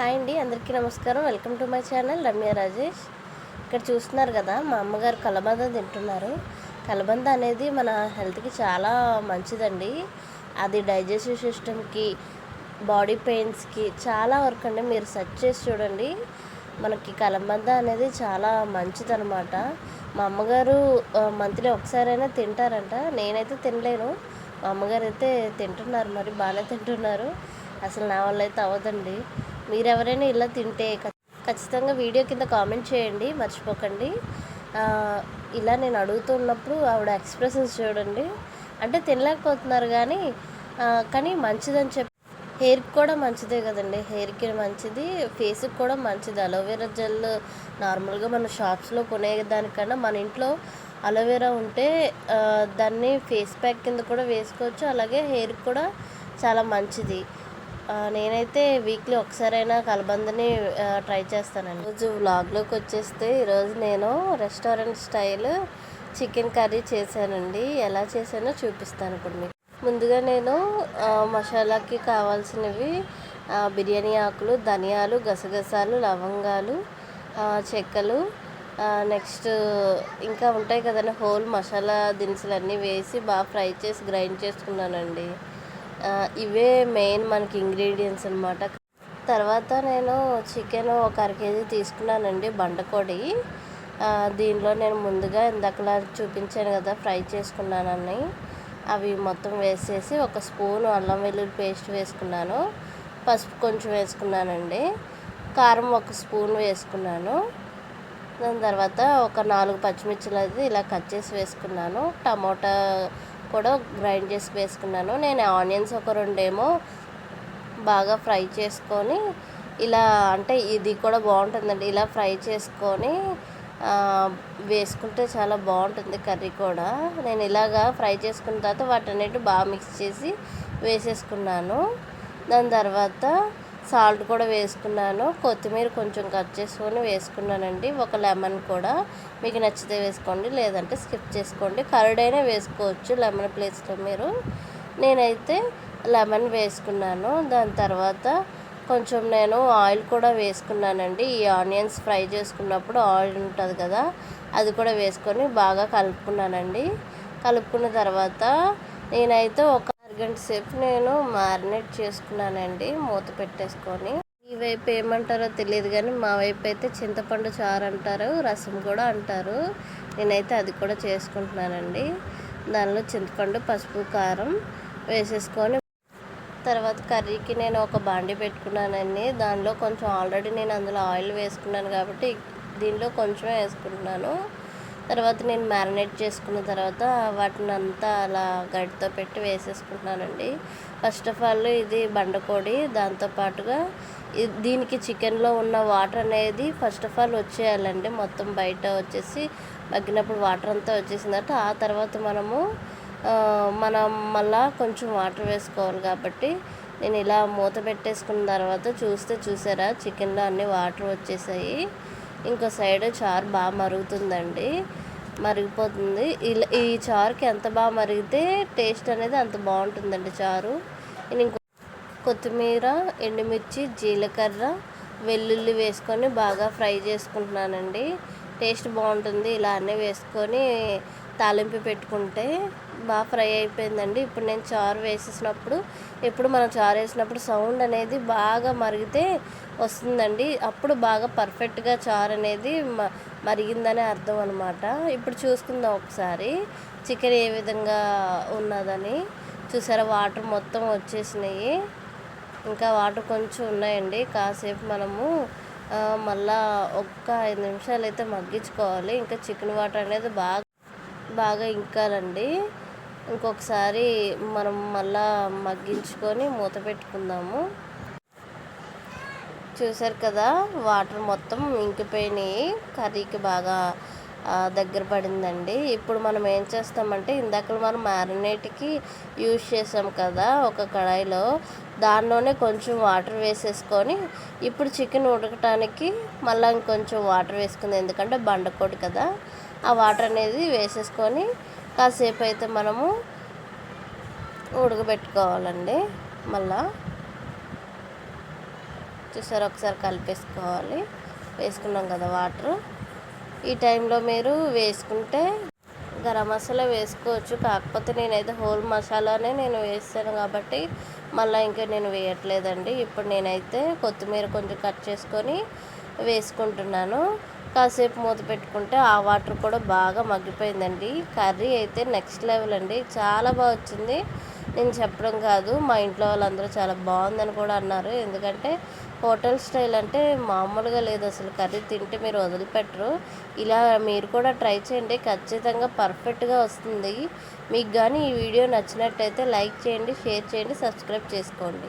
Hi అండి అందరికీ నమస్కారం. Welcome to my channel Ramya Rajesh. ఇక్కడ చూస్తున్నారు కదా మా అమ్మగారు కలబంద తింటున్నారు. కలబంద అనేది మన హెల్త్కి చాలా మంచిదండి. అది డైజెస్టివ్ సిస్టమ్కి బాడీ పెయిన్స్కి చాలా వరకు అండి మీరు సెర్చ్ చేసి చూడండి. మనకి కలబంద అనేది చాలా మంచిదనమాట మా అమ్మగారు మంత్లీ ఒకసారైనా తింటారంట. నేనైతే తినలేను. మా అమ్మగారు అయితే తింటున్నారు మరి బాగానే తింటున్నారు. అసలు నా వల్ల అయితే అవ్వదండి. మీరు ఎవరైనా ఇలా తింటే ఖచ్చితంగా వీడియో కింద కామెంట్ చేయండి మర్చిపోకండి. ఇలా నేను అడుగుతున్నప్పుడు ఆవిడ ఎక్స్ప్రెషన్స్ చూడండి. అంటే తినలేకపోతున్నారు కానీ కానీ మంచిదని చెప్పి హెయిర్కి కూడా మంచిదే కదండి. హెయిర్కి మంచిది ఫేస్కి కూడా మంచిది. అలోవెరా జెల్ నార్మల్గా మన షాప్స్లో కొనే దానికన్నా మన ఇంట్లో అలోవెరా ఉంటే దాన్ని ఫేస్ ప్యాక్ కింద కూడా వేసుకోవచ్చు. అలాగే హెయిర్కి కూడా చాలా మంచిది. నేనైతే వీక్లీ ఒకసారైనా కలబందని ట్రై చేస్తానండి. రోజు వ్లాగ్లోకి వచ్చేస్తే ఈరోజు నేను రెస్టారెంట్ స్టైల్ చికెన్ కర్రీ చేశానండి. ఎలా చేశానో చూపిస్తాను ఇప్పుడు మీకు. ముందుగా నేను మసాలాకి కావాల్సినవి బిర్యానీ ఆకులు ధనియాలు గసగసాలు లవంగాలు చెక్కలు నెక్స్ట్ ఇంకా ఉంటాయి కదండి హోల్ మసాలా దినుసులు అన్నీ వేసి బాగా ఫ్రై చేసి గ్రైండ్ చేసుకున్నానండి. ఇవే మెయిన్ మనకి ఇంగ్రీడియంట్స్ అనమాట తర్వాత నేను చికెన్ ఒక అర కేజీ తీసుకున్నానండి బండకోడి. దీనిలో నేను ముందుగా ఇందాకలా చూపించాను కదా ఫ్రై చేసుకున్నానని అవి మొత్తం వేసేసి ఒక స్పూన్ అల్లం వెల్లుల్లి పేస్ట్ వేసుకున్నాను. పసుపు కొంచెం వేసుకున్నానండి. కారం ఒక స్పూన్ వేసుకున్నాను. దాని తర్వాత ఒక నాలుగు పచ్చిమిర్చిలు అది ఇలా కట్ చేసి వేసుకున్నాను. టమోటా కూడా గ్రైండ్ చేసి వేసుకున్నాను. నేను ఆనియన్స్ ఒక రెండేమో బాగా ఫ్రై చేసుకొని ఇలా అంటే ఇది కూడా బాగుంటుందండి. ఇలా ఫ్రై చేసుకొని వేసుకుంటే చాలా బాగుంటుంది కర్రీ కూడా. నేను ఇలాగా ఫ్రై చేసుకున్న తర్వాత వాటన్నిటి బాగా మిక్స్ చేసి వేసేసుకున్నాను. దాని తర్వాత సాల్ట్ కూడా వేసుకున్నాను. కొత్తిమీర కొంచెం కట్ చేసుకొని వేసుకున్నానండి. ఒక లెమన్ కూడా. మీకు నచ్చితే వేసుకోండి లేదంటే స్కిప్ చేసుకోండి. కర్డ్ అయినా వేసుకోవచ్చు లెమన్ ప్లేస్లో మీరు. నేనైతే లెమన్ వేసుకున్నాను. దాని తర్వాత కొంచెం నేను ఆయిల్ కూడా వేసుకున్నానండి. ఈ ఆనియన్స్ ఫ్రై చేసుకున్నప్పుడు ఆయిల్ ఉంటుంది కదా అది కూడా వేసుకొని బాగా కలుపుకున్నానండి. కలుపుకున్న తర్వాత నేనైతే ఒక గంట సేపు నేను మారినేట్ చేసుకున్నానండి మూత పెట్టేసుకొని. ఈ వైపు ఏమంటారో తెలియదు కానీ మా వైపు అయితే చింతపండు చారు అంటారు రసం కూడా అంటారు. నేనైతే అది కూడా చేసుకుంటున్నానండి. దానిలో చింతపండు పసుపు కారం వేసేసుకొని. తర్వాత కర్రీకి నేను ఒక బాండి పెట్టుకున్నానండి. దానిలో కొంచెం ఆల్రెడీ నేను అందులో ఆయిల్ వేసుకున్నాను కాబట్టి దీనిలో కొంచెం వేసుకుంటున్నాను. తర్వాత నేను మ్యారినేట్ చేసుకున్న తర్వాత వాటిని అంతా అలా గడ్డతో పెట్టి వేసేసుకుంటున్నానండి. ఫస్ట్ ఆఫ్ ఆల్ ఇది బండకోడి దాంతోపాటుగా దీనికి చికెన్లో ఉన్న వాటర్ అనేది ఫస్ట్ ఆఫ్ ఆల్ వచ్చేయాలండి. మొత్తం బయట వచ్చేసి మగ్గినప్పుడు వాటర్ అంతా వచ్చేసింది ఆ తర్వాత మనము మనం మళ్ళా కొంచెం వాటర్ వేసుకోవాలి కాబట్టి నేను ఇలా మూత పెట్టేసుకున్న తర్వాత చూస్తే చూసారా చికెన్లో అన్ని వాటర్ వచ్చేసాయి. ఇంకో సైడ్ చారు బాగా మరుగుతుందండి. మరిగిపోతుంది. ఇలా ఈ చారుకి ఎంత బాగా మరిగితే టేస్ట్ అనేది అంత బాగుంటుందండి చారు. నేను ఇంకో కొత్తిమీర ఎండుమిర్చి జీలకర్ర వెల్లుల్లి వేసుకొని బాగా ఫ్రై చేసుకుంటున్నానండి. టేస్ట్ బాగుంటుంది. ఇలా అన్నీ వేసుకొని తాలింపు పెట్టుకుంటే బాగా ఫ్రై అయిపోయిందండి. ఇప్పుడు నేను చారు వేసేసినప్పుడు ఎప్పుడు మనం చారు వేసినప్పుడు సౌండ్ అనేది బాగా మరిగితే వస్తుందండి. అప్పుడు బాగా పర్ఫెక్ట్గా చారు అనేది మ అర్థం అనమాట ఇప్పుడు చూసుకుందాం ఒకసారి. చికెన్ ఏ విధంగా ఉన్నదని. చూసారా వాటర్ మొత్తం వచ్చేసినాయి. ఇంకా వాటర్ కొంచెం ఉన్నాయండి. కాసేపు మనము మళ్ళీ మళ్ళా ఒక్క ఐదు నిమిషాలు అయితే మగ్గించుకోవాలి. ఇంకా చికెన్ వాటర్ అనేది బాగా బాగా ఇంకాలండి ఇంకొకసారి మనం మళ్ళా మగ్గించుకొని మూత పెట్టుకుందాము. చూసారు కదా వాటర్ మొత్తం ఇంకిపోయినాయి. కర్రీకి బాగా దగ్గర పడిందండి. ఇప్పుడు మనం ఏం చేస్తామంటే ఇందాక మనం మ్యారినేట్కి యూజ్ చేసాం కదా ఒక కడాయిలో. దానిలోనే కొంచెం వాటర్ వేసేసుకొని ఇప్పుడు చికెన్ ఉడకటానికి మళ్ళీ ఇంకొంచెం వాటర్ వేసుకుంది. ఎందుకంటే బండకోడి కదా. ఆ వాటర్ అనేది వేసేసుకొని కాసేపు అయితే మనము ఉడకబెట్టుకోవాలండి. మళ్ళా చూసారు ఒకసారి కలిపేసుకోవాలి. వేసుకున్నాం కదా వాటర్. ఈ టైంలో మీరు వేసుకుంటే గరం మసాలా వేసుకోవచ్చు. కాకపోతే నేనైతే హోల్ మసాలానే నేను వేస్తాను కాబట్టి మళ్ళీ ఇంకా నేను వేయట్లేదండి. ఇప్పుడు నేనైతే కొత్తిమీర కొంచెం కట్ చేసుకొని వేసుకుంటున్నాను. కాసేపు మూత పెట్టుకుంటే ఆ వాటర్ కూడా బాగా మగ్గిపోయిందండి. కర్రీ అయితే నెక్స్ట్ లెవెల్ అండి. చాలా బాగా వచ్చింది. నేను చెప్పడం కాదు మా ఇంట్లో వాళ్ళందరూ చాలా బాగుందని కూడా అన్నారు. ఎందుకంటే హోటల్ స్టైల్ అంటే మామూలుగా లేదు అసలు. కర్రీ తింటే మీరు వదిలిపెట్టరు. ఇలా మీరు కూడా ట్రై చేయండి. ఖచ్చితంగా పర్ఫెక్ట్గా వస్తుంది. మీకు కానీ ఈ వీడియో నచ్చినట్టయితే లైక్ చేయండి షేర్ చేయండి సబ్స్క్రైబ్ చేసుకోండి.